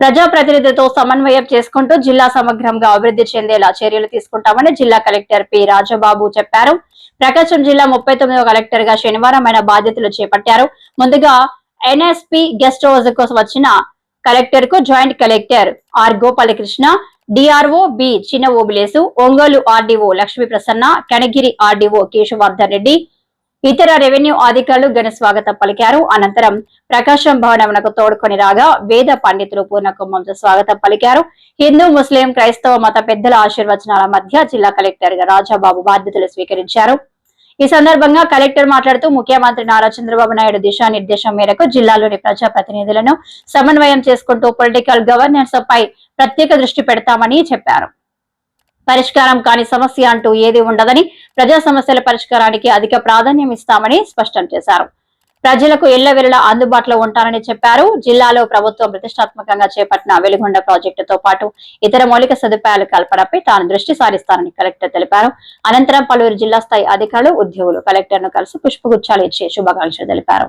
ప్రజాప్రతినిధులతో సమన్వయం చేసుకుంటూ జిల్లా సమగ్రంగా అభివృద్ధి చెందేలా చర్యలు తీసుకుంటామని జిల్లా కలెక్టర్ పి రాజబాబు చెప్పారు. ప్రకాశం జిల్లా ముప్పై తొమ్మిదవ కలెక్టర్గా శనివారం ఆయన బాధ్యతలు చేపట్టారు. ముందుగా ఎన్ఎస్పి గెస్ట్ హౌస్ కోసం వచ్చిన కలెక్టర్కు joint collector R Gopalakrishna DRO B Chinna Obilesu Ongole RDO Lakshmi Prasanna Kanigiri RDO Keshavardhan Reddy ఇతర రెవెన్యూ అధికారులు ఘన స్వాగతం పలికారు. అనంతరం ప్రకాశం భవనమునకు తోడుకొని రాగా వేద పండితులు పూర్ణకుంభంతో స్వాగతం పలికారు. హిందూ ముస్లిం క్రైస్తవ మత పెద్దల ఆశీర్వచనాల మధ్య జిల్లా కలెక్టర్గా రాజాబాబు బాధ్యతలు స్వీకరించారు. ఈ సందర్భంగా కలెక్టర్ మాట్లాడుతూ ముఖ్యమంత్రి నారా చంద్రబాబు నాయుడు దిశానిర్దేశం మేరకు జిల్లాలోని ప్రజాప్రతినిధులను సమన్వయం చేసుకుంటూ పొలిటికల్ గవర్నెన్స్ పై ప్రత్యేక దృష్టి పెడతామని చెప్పారు. పరిష్కారం కాని సమస్య అంటూ ఏది ఉండదని ప్రజా సమస్యల పరిష్కారానికి అధిక ప్రాధాన్యం ఇస్తామని స్పష్టం చేశారు. ప్రజలకు ఎల్లవెల్లా అందుబాటులో ఉంటానని చెప్పారు. జిల్లాలో ప్రభుత్వం ప్రతిష్టాత్మకంగా చేపట్టిన వెలుగొండ ప్రాజెక్టుతో పాటు ఇతర మౌలిక సదుపాయాలు కల్పనపై తాను దృష్టి సారిస్తానని కలెక్టర్ తెలిపారు. అనంతరం పలువురు జిల్లా స్థాయి అధికారులు ఉద్యోగులు కలెక్టర్ను కలిసి పుష్పగుచ్చాలు ఇచ్చి శుభాకాంక్షలు తెలిపారు.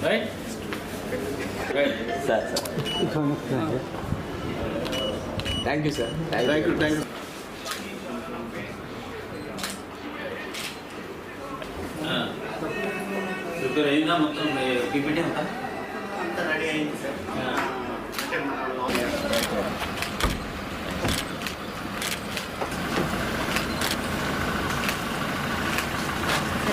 Right? Right. Sir sir thank you sir thank you thank you prepare అయిందా మొత్తం పీపీటీ అంతా అంత రెడీ అయింది సార్ అంటే మన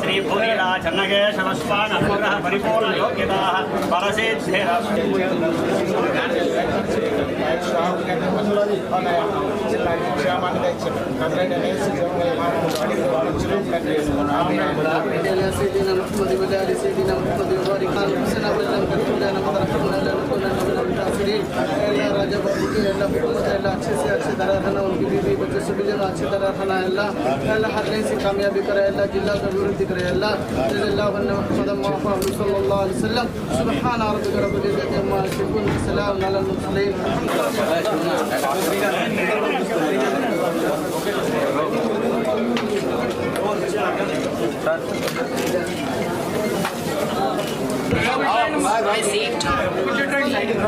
శ్రీ భూరిలా చెన్నకేశవస్వాన్ అనుగ్రహ పరిపూర్ణ యోగ్యత పరసిద్ధిర జిల్లా క్షేమాన్ని ಎಲ್ಲ ರಾಜ್ಯಗಳಿಗೆ ಎಲ್ಲ ಹುಕುಮತ್ ಎಲ್ಲ अच्छे से अच्छे तरह खाना उनकी बीवी बच्चे सभी जगह अच्छी तरह खाना अल्लाह अल्लाह हर लेन से कामयाबी करे अल्लाह जिला का विरुद्ध करे अल्लाह वसल्लम सुबहान रब्बिक रब्बिल इज्जति अम्मा यसिफून सलाम अलल मुरसलीन I saved her.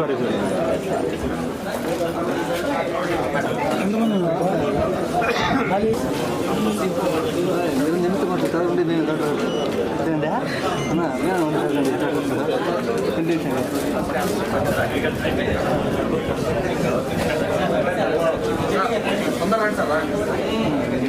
సరే నిమిషం చదవండి నేను చదవండి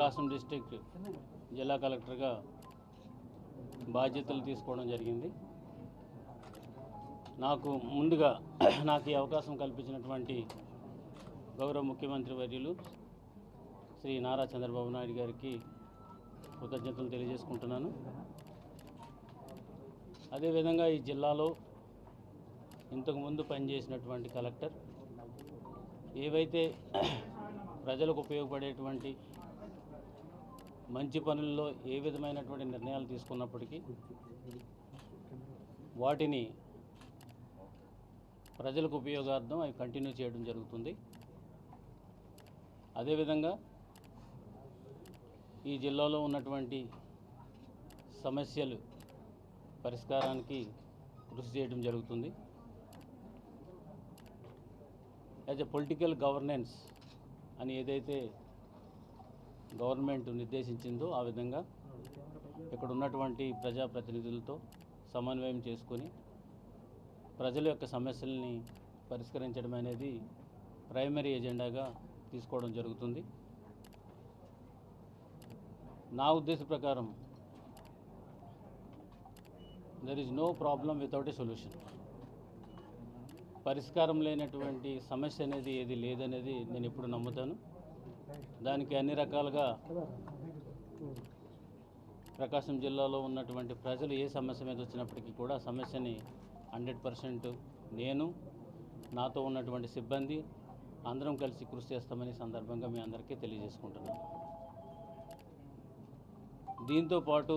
ప్రకాశం డిస్టిక్ జిల్లా కలెక్టర్గా బాధ్యతలు తీసుకోవడం జరిగింది. నాకు ముందుగా నాకు ఈ అవకాశం కల్పించినటువంటి గౌరవ ముఖ్యమంత్రి వర్యులు శ్రీ నారా చంద్రబాబు నాయుడు గారికి కృతజ్ఞతలు తెలియజేసుకుంటున్నాను. అదేవిధంగా ఈ జిల్లాలో ఇంతకుముందు పనిచేసినటువంటి కలెక్టర్ ఏవైతే ప్రజలకు ఉపయోగపడేటువంటి మంచి పనుల్లో ఏ విధమైనటువంటి నిర్ణయాలు తీసుకున్నప్పటికీ వాటిని ప్రజలకు ఉపయోగార్థం అవి కంటిన్యూ చేయడం జరుగుతుంది. అదేవిధంగా ఈ జిల్లాలో ఉన్నటువంటి సమస్యలు పరిష్కారానికి కృషి చేయడం జరుగుతుంది. యాజ్ ఎ పొలిటికల్ గవర్నెన్స్ అని ఏదైతే గవర్నమెంట్ నిర్దేశించిందో ఆ విధంగా ఇక్కడ ఉన్నటువంటి ప్రజాప్రతినిధులతో సమన్వయం చేసుకొని ప్రజల యొక్క సమస్యల్ని పరిష్కరించడం అనేది ప్రైమరీ ఎజెండాగా తీసుకోవడం జరుగుతుంది. నా ఉద్దేశ ప్రకారం there is no problem without a solution పరిష్కారం లేనటువంటి సమస్య అనేది ఏది లేదనేది నేను ఎప్పుడు నమ్ముతాను. దానికి అన్ని రకాలుగా ప్రకాశం జిల్లాలో ఉన్నటువంటి ప్రజలు ఏ సమస్య మీద వచ్చినప్పటికీ కూడా సమస్యని హండ్రెడ్ పర్సెంట్ నేను నాతో ఉన్నటువంటి సిబ్బంది అందరం కలిసి కృషి చేస్తామని సందర్భంగా మీ అందరికీ తెలియజేసుకుంటున్నాను. దీంతో పాటు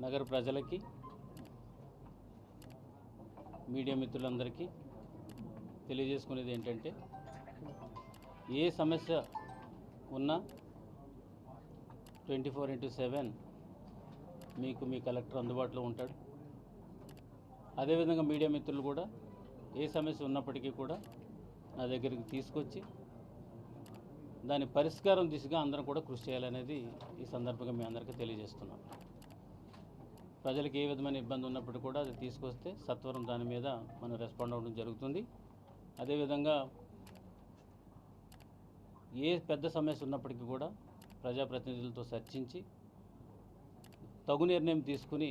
నగర ప్రజలకి మీడియా మిత్రులందరికీ తెలియజేసుకునేది ఏంటంటే ఏ సమస్య ఉన్నా ట్వంటీ ఫోర్ ఇంటూ సెవెన్ మీకు మీ కలెక్టర్ అందుబాటులో ఉంటాడు. అదేవిధంగా మీడియా మిత్రులు కూడా ఏ సమస్య ఉన్నప్పటికీ కూడా నా దగ్గరికి తీసుకొచ్చి దాని పరిష్కారం దిశగా అందరం కూడా కృషి చేయాలనేది ఈ సందర్భంగా మీ అందరికీ తెలియజేస్తున్నాం. ప్రజలకు ఏ విధమైన ఇబ్బంది ఉన్నప్పుడు కూడా అది తీసుకొస్తే సత్వరం దాని మీద మనం రెస్పాండ్ అవ్వడం జరుగుతుంది. అదేవిధంగా ఏ పెద్ద సమస్య ఉన్నప్పటికీ కూడా ప్రజాప్రతినిధులతో చర్చించి తగు నిర్ణయం తీసుకుని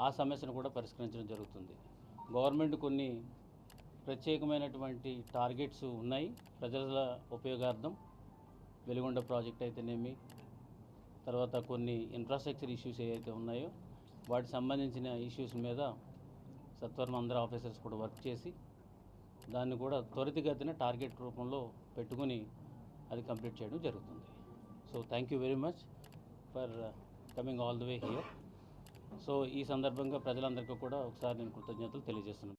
ఆ సమస్యను కూడా పరిష్కరించడం జరుగుతుంది. గవర్నమెంట్ కొన్ని ప్రత్యేకమైనటువంటి టార్గెట్స్ ఉన్నాయి. ప్రజల ఉపయోగార్థం వెలుగొండ ప్రాజెక్ట్ అయితేనేమి తర్వాత కొన్ని ఇన్ఫ్రాస్ట్రక్చర్ ఇష్యూస్ ఏవైతే ఉన్నాయో వాటికి సంబంధించిన ఇష్యూస్ మీద సత్వరం అందరూ ఆఫీసర్స్ కూడా వర్క్ చేసి దాన్ని కూడా త్వరితగతిన టార్గెట్ రూపంలో పెట్టుకుని అది కంప్లీట్ చేయడం జరుగుతుంది. So thank you very much for coming all the way here so ఈ సందర్భంగా ప్రజలందరికీ కూడా ఒకసారి నేను కృతజ్ఞతలు తెలియజేస్తున్నాను.